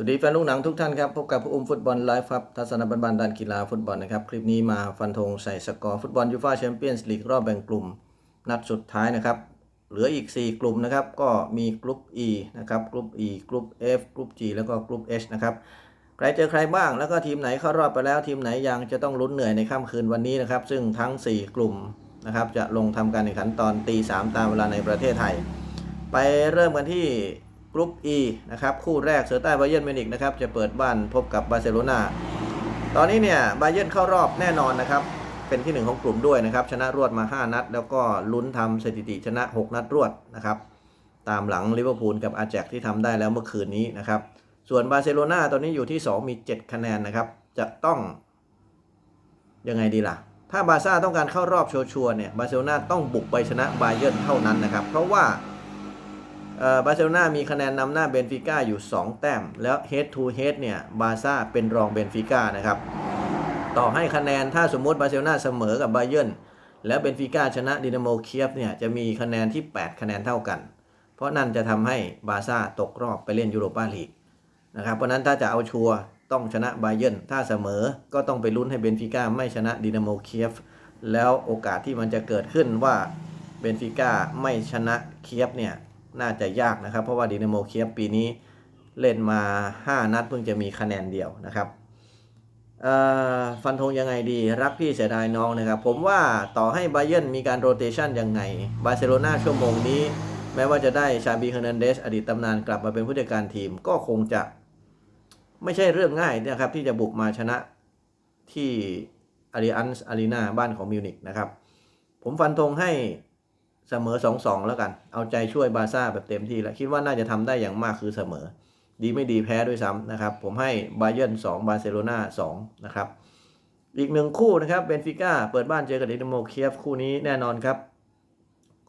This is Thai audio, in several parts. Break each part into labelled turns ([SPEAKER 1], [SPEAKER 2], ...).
[SPEAKER 1] สวัสดีแฟนลูกหนังทุกท่านครับพบกับผู้อุ้มฟุตบอลไลฟ์ครับทัศนบันบันด้านกีฬาฟุตบอลนะครับคลิปนี้มาฟันธงใส่สกอร์ฟุตบอลยูฟ่าแชมเปี้ยนส์ลีกรอบแบ่งกลุ่ม นัดสุดท้ายนะครับเหลืออีก 4 กลุ่มนะครับก็มีกลุ่ม E นะครับกลุ่ม E กลุ่ม F กลุ่ม G แล้วก็กลุ่ม H นะครับใครเจอใครบ้างแล้วก็ทีมไหนเข้ารอบไปแล้วทีมไหนยังจะต้องลุ้นเหนื่อยในค่ำคืนวันนี้นะครับซึ่งทั้ง 4 กลุ่มนะครับจะลงทำการแข่งขันตอนตีสามตามเวลาในประเทศไทย ไปเริ่มกันที่ กรุ๊ป E นะครับ คู่แรกเสือใต้บาเยิร์นมิวนิกนะครับ จะเปิดบ้านพบกับบาร์เซโลนาตอนนี้เนี่ยบาเยิร์นเข้ารอบแน่นอนนะครับ เป็นที่หนึ่งของกลุ่มด้วยนะครับ ชนะรวดมา 5 นัด แล้วก็ลุ้นทำสถิติชนะ 6 นัดรวดนะครับ ตามหลังลิเวอร์พูลกับอาแจกที่ทำได้แล้วเมื่อคืนนี้นะครับ ส่วนบาร์เซโลนาตอนนี้อยู่ที่ 2 มี 7 คะแนนนะครับ จะต้องยังไงดีล่ะถ้าบาร์ซ่าต้องการเข้ารอบชัวร์เนี่ยบาร์เซโลนาต้องบุกไปชนะบาเยิร์นเท่านั้นนะครับ เพราะว่า บาร์เซโลนามีคะแนนนำหน้าเบนฟิก้าอยู่ 2 แต้ม แล้ว head to head เนี่ยบาซ่าเป็นรองเบนฟิก้านะครับ ต่อให้คะแนนถ้าสมมติบาร์เซโลนาเสมอกับบาเยิร์นแล้วเบนฟิก้าชนะดินาโมเคียฟเนี่ยจะมีคะแนนที่ 8 คะแนนเท่ากัน เพราะนั่นจะทำให้บาซ่าตกรอบไปเล่นยูโรปาลีกนะครับเพราะนั้นถ้าจะเอาชัวร์ต้องชนะบาเยิร์นถ้าเสมอก็ต้องไปลุ้นให้เบนฟิก้าไม่ชนะดินาโมเคียฟแล้วโอกาสที่มันจะเกิดขึ้นว่าเบนฟิก้าไม่ชนะเคียฟเนี่ย น่าจะยากนะครับ เพราะว่าดินาโมเคียฟปีนี้เล่นมา 5 นัดเพิ่งจะมีคะแนนเดียวนะครับฟันธงยังไงดีรักพี่เสียดายน้องนะครับ ผมว่าต่อให้บาเยนมีการโรเตชันยังไง บาร์เซโลนาชั่วโมงนี้ แม้ว่าจะได้ชาบีเฮอร์นันเดสอดีตตำนานกลับมาเป็นผู้จัดการทีมก็คงจะไม่ใช่เรื่องง่ายนะครับ ที่จะบุกมาชนะที่อาริอันส์อารีนาบ้านของมิวนิกนะครับ ผมฟันธงให้ เสมอ2-2แล้วกัน เอาใจช่วยบาร์ซ่าแบบเต็มที่แล้ว คิดว่าน่าจะทำได้อย่างมากคือเสมอ ดีไม่ดีแพ้ด้วยซ้ำนะครับ ผมให้บาเยิร์น2บาร์เซโลนา2นะครับ อีกหนึ่งคู่นะครับเบนฟิก้าเปิดบ้านเจอกับดินาโมเคียฟคู่นี้แน่นอนครับ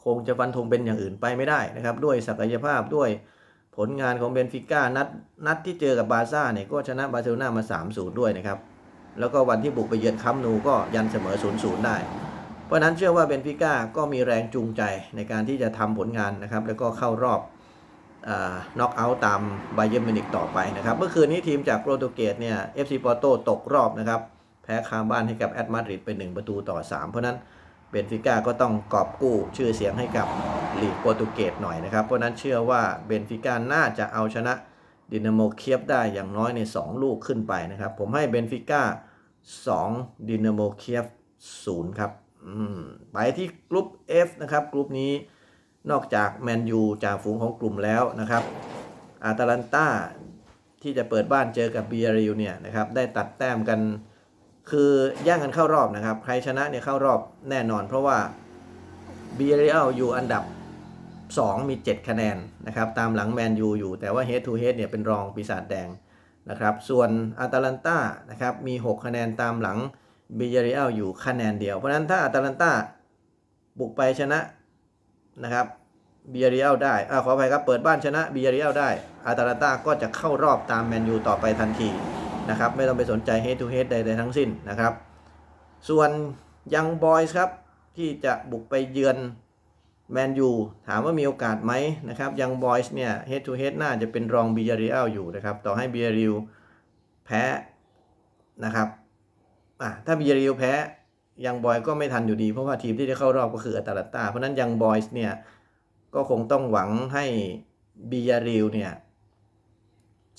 [SPEAKER 1] คงจะฟันธงเป็นอย่างอื่นไปไม่ได้นะครับ ด้วยศักยภาพด้วยผลงานของเบนฟิก้านัดนัดที่เจอกับบาร์ซ่าเนี่ยก็ชนะบาร์เซโลนามา 3-0 ด้วยนะครับ แล้วก็วันที่บุกไปเยือนคัมนูก็ยันเสมอ 0-0 ได้ เพราะนั้นเชื่อว่าเบนฟิก้าก็มีแรงจูงใจในการที่จะทำผลงานนะครับ แล้วก็เข้ารอบน็อกเอาท์ตามไบเยอร์มินิกต่อไปนะครับ เมื่อคืนนี้ทีมจากโปรตุเกสเนี่ยเอฟซีปอร์โตตกรอบนะครับ แพ้คาบ้านให้กับแอตมาดริดไป1ประตูต่อ 3 เพราะนั้นเบนฟิก้าก็ต้องกอบกู้ชื่อเสียงให้กับลีกโปรตุเกสหน่อยนะครับ เพราะนั้นเชื่อว่าเบนฟิก้าน่าจะเอาชนะดินาโมเคียฟได้อย่างน้อยใน 2 ลูกขึ้นไปนะครับ ผมให้เบนฟิก้า2ดินาโมเคียฟ0ครับ ไปที่กลุ่ม F นะครับกลุ่มนี้นอกจากแมนยูจ่าฝูงของกลุ่มแล้วนะครับอาตาลันตาที่จะเปิดบ้านเจอกับเบียริวเนี่ยนะครับได้ตัดแต้มกันคือแย่งกันเข้ารอบนะครับ ใครชนะเนี่ยเข้ารอบแน่นอน เพราะว่าเบียริอลอยู่อันดับ 2 มี 7 คะแนนนะครับตามหลังแมนยูอยู่ แต่ว่า head to head เนี่ยเป็นรองปีศาจแดงนะครับส่วนอาตาลันตานะครับมี 6 คะแนนตามหลัง บียริอลอยู่คะแนนเดียว เพราะฉะนั้นถ้าอาตาลันตาบุกไปชนะนะครับเบียริอลได้อ่าขออภัยครับ เปิดบ้านชนะเบียริอลได้ อาตาลันตาก็จะเข้ารอบตามแมนยูต่อไปทันทีนะครับ ไม่ต้องไปสนใจ head to head ใดๆทั้งสิ้นนะครับ ส่วนยังบอยส์ครับที่จะบุกไปเยือนแมนยูถามว่ามีโอกาสไหมนะครับยังบอยส์เนี่ย head to head น่าจะเป็นรองบียาริอลอยู่นะครับ ต่อให้บียาริลแพ้นะครับ อะถ้าบียาริลแพ้ยังบอยก็ไม่ทันอยู่ดี เพราะว่าทีมที่จะเข้ารอบก็คืออัตาลันตา เพราะนั้นยังบอยส์เนี่ยก็คงต้องหวังให้บียาริลเนี่ย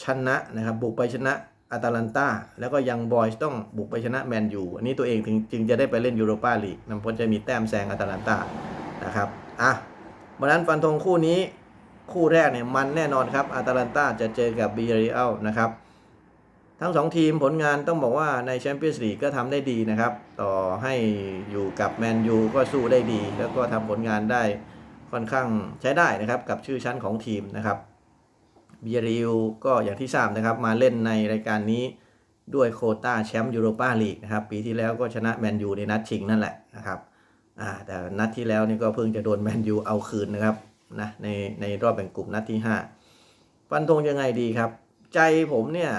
[SPEAKER 1] ชนะนะครับบุกไปชนะอาตาลันตา แล้วก็ยังบอยส์ต้องบุกไปชนะแมนยูอันนี้ตัวเองถึงจึงจะได้ไปเล่นยูโรปาลีกนำพ้นจะมีแต้มแซงอาตาลันตานะครับอะวันนั้นฟันธงคู่นี้คู่แรกเนี่ยมันแน่นอนครับอาตาลันตาจะเจอกับบีเรียลนะครับ ทั้งสองทีมผลงานต้องบอกว่าในแชมเปี้ยนส์ลีกก็ทำได้ดีนะครับ ต่อให้อยู่กับแมนยูก็สู้ได้ดี แล้วก็ทำผลงานได้ค่อนข้างใช้ได้นะครับกับชื่อชั้นของทีมนะครับเบียริวก็อย่างที่ทราบนะครับมาเล่นในรายการนี้ด้วยโคต้าแชมป์ยูโรปาลีกนะครับปีที่แล้วก็ชนะแมนยูในนัดชิงนั่นแหละนะครับอ่าแต่นัดที่แล้วนี่ก็เพิ่งจะโดนแมนยูเอาคืนนะครับนะในในรอบแบ่งกลุ่มนัดที่ 5 ฟันธงยังไงดีครับ ใจผมเนี่ย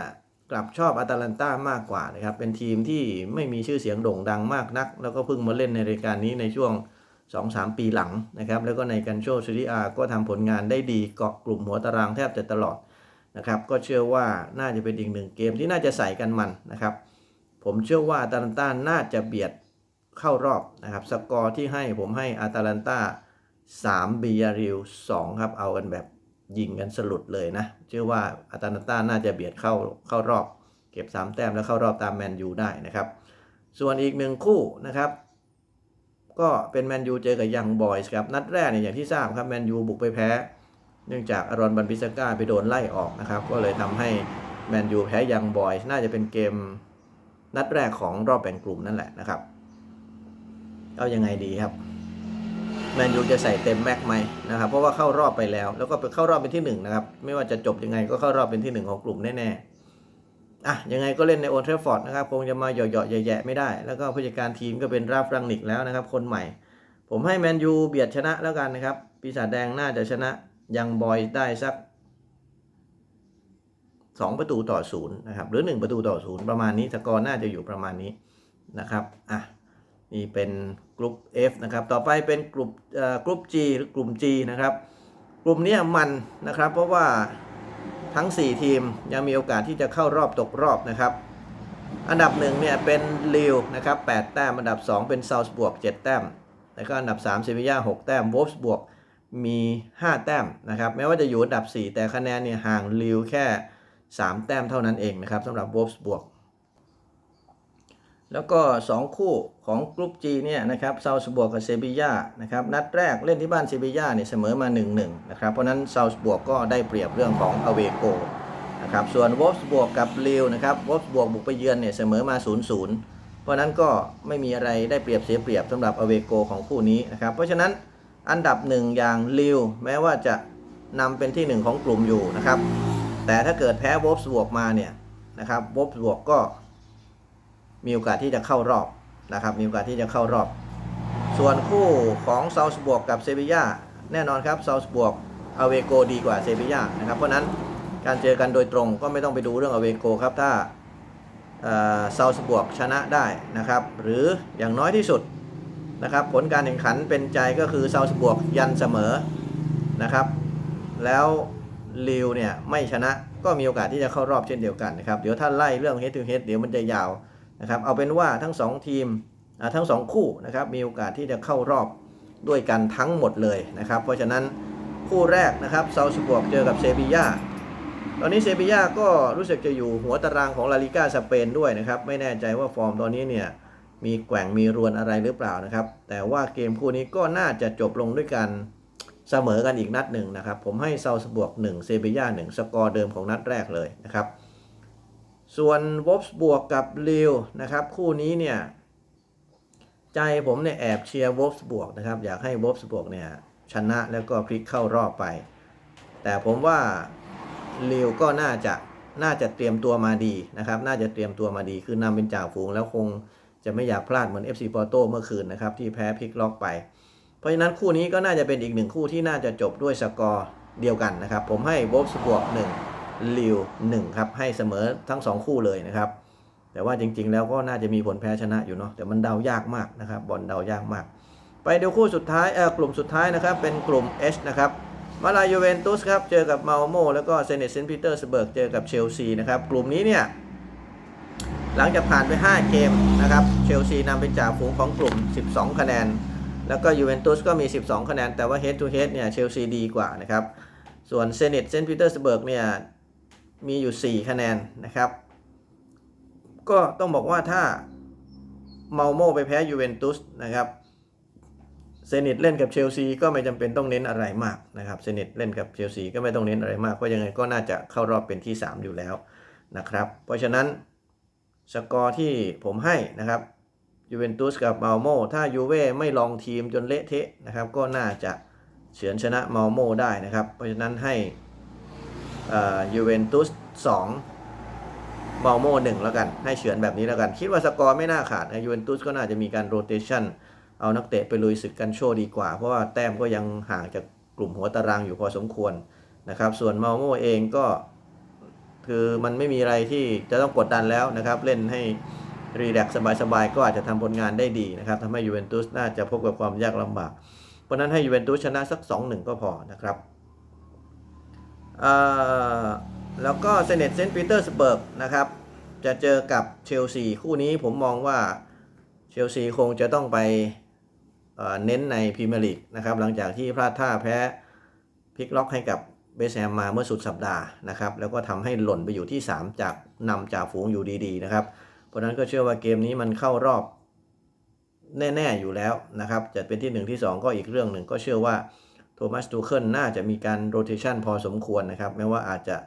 [SPEAKER 1] กลับชอบอาตาลันต้ามากกว่านะครับ เป็นทีมที่ไม่มีชื่อเสียงโด่งดังมากนัก แล้วก็เพิ่งมาเล่นในรายการนี้ในช่วง 2-3 ปีหลังนะครับ แล้วก็ในกันโชซีรีอาก็ทำผลงานได้ดีเกาะกลุ่มหัวตารางแทบจะตลอดนะครับ ก็เชื่อว่าน่าจะเป็นอีกหนึ่งเกมที่น่าจะใส่กันมันนะครับ ผมเชื่อว่าอาตาลันต้าน่าจะเบียดเข้ารอบนะครับ สกอร์ที่ให้ผมให้อาตาลันต้า3เบียริว2ครับ เอากันแบบ ยิงกันสลุดเลยนะเชื่อว่าอาตาลันตาน่าจะเบียดเข้าเข้ารอบเก็บ 3 แต้มแล้วเข้ารอบตามแมนยูได้นะครับ ส่วนอีกหนึ่งคู่นะครับ ก็เป็นแมนยูเจอกับยังบอยส์ครับ นัดแรกเนี่ยอย่างที่ทราบครับแมนยูบุกไปแพ้ เนื่องจากอารอนบันบิสก้าไปโดนไล่ออกนะครับ ก็เลยทำให้แมนยูแพ้ยังบอยส์น่าจะเป็นเกมนัดแรกของรอบแบ่งกลุ่มนั่นแหละนะครับ เอายังไงดีครับ แมนยูจะใส่เต็มแม็กไหมนะครับเพราะว่าเข้ารอบไปแล้ว แล้วก็ไปเข้ารอบเป็นที่หนึ่งนะครับไม่ว่าจะจบยังไงก็เข้ารอบเป็นที่หนึ่งของกลุ่มแน่ๆอะยังไงก็เล่นในโอ l ทรฟอร์ดนะครับคงจะมาเหยาะๆแย่ๆไม่ได้ แล้วก็ผู้จัดการทีมก็เป็นราฟรังนิกแล้วนะครับ คนใหม่ ผมให้แมนยูเบียดชนะแล้วกันนะครับปีศาจแดงน่าจะชนะยังบอยได้สัก 2 ประตูต่อศูนย์นะครับหรือ 1 ประตูต่อศูนย์ประมาณนี้สกอร์น่าจะอยู่ประมาณนี้นะครับอะนี่เป็น ลุ่ม F นะครับ ต่อไปเป็นกลุ่มกลุ่ม G หรือกลุ่ม G นะครับ กลุ่มนี้มันนะครับ เพราะว่าทั้ง 4 ทีมยังมีโอกาสที่จะเข้ารอบตกรอบนะครับ อันดับหนึ่งเนี่ยเป็นลิวนะครับ8แต้ม อันดับ 2 เป็นซาวส์บวก 7 แต้ม แล้วก็อันดับ3เซบีย่า6แต้มวอลส์บวกมี 5 แต้มนะครับ แม้ว่าจะอยู่อันดับ 4 แต่คะแนนเนี่ยห่างลิวแค่ 3 แต้มเท่านั้นเองนะครับสำหรับวอลส์บวก แล้วก็ 2 คู่ของกลุ่ม G เนี่ยนะครับซาส์บวกกับเซบีย่านะครับนัดแรกเล่นที่บ้านเซบีย่าเนี่ยเสมอมา 1-1นะครับเพราะนั้นซาส์บวกก็ได้เปรียบเรื่องของอเวโกนะครับส่วนวอลส์บวกกับลิวนะครับวอลส์บวกบุกไปเยือนเนี่ยเสมอมา 0-0 เพราะนั้นก็ไม่มีอะไรได้เปรียบเสียเปรียบสำหรับอเวโกของคู่นี้นะครับเพราะฉะนั้นอันดับหนึ่งอย่างลิวแม้ว่าจะนำเป็นที่หนึ่งของกลุ่มอยู่นะครับแต่ถ้าเกิดแพ้วอลส์บวกมาเนี่ยนะครับวอลส์บวกก็ มีโอกาสที่จะเข้ารอบนะครับมีโอกาสที่จะเข้ารอบ ส่วนคู่ของซา s ์บวกกับเซบีย่าแน่นอนครับซา s ์บวกอเวโกดีกว่าเซบีย่านะครับเพราะนั้นการเจอกันโดยตรงก็ไม่ต้องไปดูเรื่องอเวโกครับถ้าซา s ์บวกชนะได้นะครับหรืออย่างน้อยที่สุดนะครับผลการแข่งขันเป็นใจก็คือซา s ์บวกยันเสมอนะครับแล้วลิวเนี่ยไม่ชนะก็มีโอกาสที่จะเข้ารอบเช่นเดียวกันนะครับ เดี๋ยวถ้าไล่เรื่อง head to head เดี๋ยวมันจะยาว นะครับเอาเป็นว่าทั้ง 2 ทีมทั้ง 2 คู่นะครับมีโอกาสที่จะเข้ารอบด้วยกันทั้งหมดเลยนะครับ เพราะฉะนั้นคู่แรกนะครับซา s ์บวกเจอกับเซบีย่าตอนนี้เซบีย่าก็รู้สึกจะอยู่หัวตารางของลาลิก้าสเปนด้วยนะครับ ไม่แน่ใจว่าฟอร์มตอนนี้เนี่ยมีแกว่งมีรวนอะไรหรือเปล่านะครับ แต่ว่าเกมคู่นี้ก็น่าจะจบลงด้วยกันเสมอกันอีกนัดหนึ่งนะครับ ผมให้ซา s ์บวก1เซบีย่า1สกอร์เดิมของนัดแรกเลยนะครับ ส่วนวอฟส์บวกกับลิวนะครับ คู่นี้เนี่ย ใจผมเนี่ยแอบเชียร์วอฟส์บวกนะครับ อยากให้วอฟส์บวกเนี่ย ชนะแล้วก็พลิกเข้ารอบไป แต่ผมว่าลิวก็น่าจะน่าจะเตรียมตัวมาดีนะครับ น่าจะเตรียมตัวมาดี คือนำเป็นจ่าฝูงแล้วคงจะไม่อยากพลาดเหมือน FC Porto เมื่อคืนนะครับ ที่แพ้พลิกล็อกไป เพราะฉะนั้นคู่นี้ก็น่าจะเป็นอีกหนึ่งคู่ที่น่าจะจบด้วยสกอร์เดียวกันนะครับ ผมให้วอฟส์บวก1 ลิว1ครับให้เสมอทั้ง2คู่เลยนะครับ แต่ว่าจริงๆแล้วก็น่าจะมีผลแพ้ชนะอยู่เนาะแต่มันเดายากมากนะครับบอลเดายากมาก ไปดูคู่สุดท้ายเออกลุ่มสุดท้ายนะครับเป็นกลุ่ม H นะครับมาลายูเวนตุสครับเจอกับมาโมแล้วก็เซเนตเซนต์ปีเตอร์สเบิร์กเจอกับเชลซีนะครับกลุ่มนี้เนี่ยหลังจากผ่านไป 5 เกมนะครับเชลซีนำเป็นจ่าฝูงของกลุ่ม 12 คะแนน แล้วก็ยูเวนตุสก็มี 12 คะแนน แต่ว่า head to head เนี่ยเชลซีดีกว่านะครับ ส่วนเซเนตเซนต์ปีเตอร์สเบิร์กเนี่ย มีอยู่ 4 คะแนนนะครับ ก็ต้องบอกว่าถ้าเมาโมไปแพ้ยูเวนตุสนะครับเซนิตเล่นกับเชลซีก็ไม่จำเป็นต้องเน้นอะไรมากนะครับเซนิตเล่นกับเชลซีก็ไม่ต้องเน้นอะไรมากเพราะยังไงก็น่าจะเข้ารอบเป็นที่ 3 อยู่แล้วนะครับ เพราะฉะนั้นสกอร์ที่ผมให้นะครับยูเวนตุสกับเมาโมถ้ายูเว่ไม่ลองทีมจนเละเทะนะครับ ก็น่าจะเฉือนชนะเมาโมได้นะครับ เพราะฉะนั้นให้ ยูเวนตุสสองเมาโมหนึ่งแล้วกัน ให้เฉือนแบบนี้แล้วกัน คิดว่าสกอร์ไม่น่าขาดยูเวนตุสก็น่าจะมีการโรเตชันเอานักเตะไปลุยศึกกันโชว์ดีกว่า เพราะว่าแต้มก็ยังห่างจากกลุ่มหัวตารางอยู่พอสมควรนะครับ ส่วนเมาโมเองก็ คือมันไม่มีอะไรที่จะต้องกดดันแล้วนะครับ เล่นให้รีแลกสบายๆ ก็อาจจะทำผลงานได้ดีนะครับทำให้ยูเวนตุสน่าจะพบกับความยากลำบาก เพราะนั้นให้ยูเวนตุสชนะสัก 2-1 ก็พอนะครับ แล้วก็เซเนตเซนต์ปีเตอร์สเบิร์กนะครับ จะเจอกับเชลซีคู่นี้ผมมองว่าเชลซีคงจะต้องไปเน้นในพรีเมียร์ลีกนะครับ หลังจากที่พลาดท่าแพ้พลิกล็อกให้กับเบสแฮมมาเมื่อสุดสัปดาห์นะครับ แล้วก็ทำให้หล่นไปอยู่ที่ 3 จากนำจากฝูงอยู่ดีๆนะครับ เพราะฉะนั้นก็เชื่อว่าเกมนี้มันเข้ารอบแน่ ๆ อยู่แล้วนะครับ จะเป็นที่ 1 ที่ 2 ก็อีกเรื่องหนึ่งก็เชื่อว่า มัสตูเคิลน่าจะมีการโรเ t ชันพอสมควรนะครับแม้ว่าอาจจะ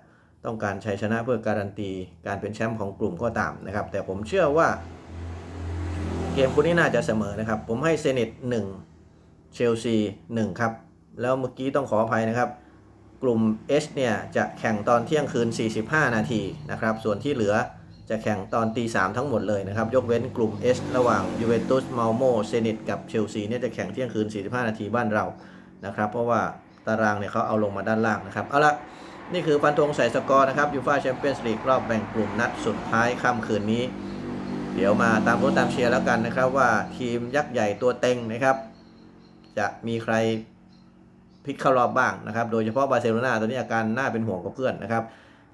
[SPEAKER 1] ต้องการชัยชนะเพื่อการันตีการเป็นแชมป์ของกลุ่มก็ตามนะครับ แต่ผมเชื่อว่า เกมคู่นี้น่าจะเสมอนะครับ ผมให้เซเนต1เชลซี1ครับ แล้วเมื่อกี้ต้องขออภัยนะครับ กลุ่ม H เนี่ยจะแข่งตอนเที่ยงคืน 45 นาทีนะครับ ส่วนที่เหลือจะแข่งตอนตี3ทั้งหมดเลยนะครับ ยกเว้นกลุ่ม S ระหว่างยูเวนตุสมาลโมเซนิตกับเชลซีเนี่ยจะแข่งเที่ยงคืน 45 นาทีบ้านเรา นะครับ เพราะว่าตารางเนี่ยเขาเอาลงมาด้านล่างนะครับ เอาละนี่คือฟันธงใส่สกอร์นะครับยูฟ่าแชมเปี้ยนส์ลีกรอบแบ่งกลุ่มนัดสุดท้ายค่ำคืนนี้ เดี๋ยวมาตามรุ้นตามเชียร์แล้วกันนะครับ ว่าทีมยักษ์ใหญ่ตัวเต็งนะครับ จะมีใครพลิกเข้ารอบบ้างนะครับ โดยเฉพาะบาร์เซโลนาตอนนี้อาการน่าเป็นห่วงกับเพื่อนนะครับ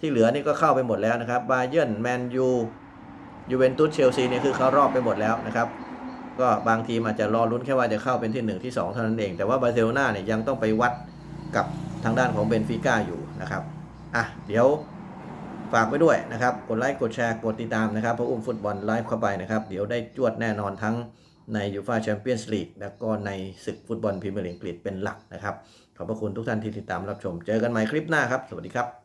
[SPEAKER 1] ที่เหลือนี่ก็เข้าไปหมดแล้วนะครับบาเยิร์นแมนยูยูเวนตุสเชลซีเนี่ยคือเข้ารอบไปหมดแล้วนะครับ ก็บางทีมอาจจะรอลุ้นแค่ว่าจะเข้าเป็นที่ 1 ที่ 2 เท่านั้นเอง แต่ว่าบาร์เซโลนาเนี่ยยังต้องไปวัดกับทางด้านของเบนฟิก้าอยู่นะครับอะเดี๋ยวฝากไว้ด้วยนะครับ กดไลค์กดแชร์กดติดตามนะครับพระอุ้มฟุตบอลไลฟ์เข้าไปนะครับ เดี๋ยวได้จวดแน่นอนทั้งในยูฟาแชมเปี้ยนส์ลีกแล้วก็ในศึกฟุตบอลพรีเมียร์ลีกอังกฤษเป็นหลักนะครับ ขอบพระคุณทุกท่านที่ติดตามรับชม เจอกันใหม่คลิปหน้าครับ สวัสดีครับ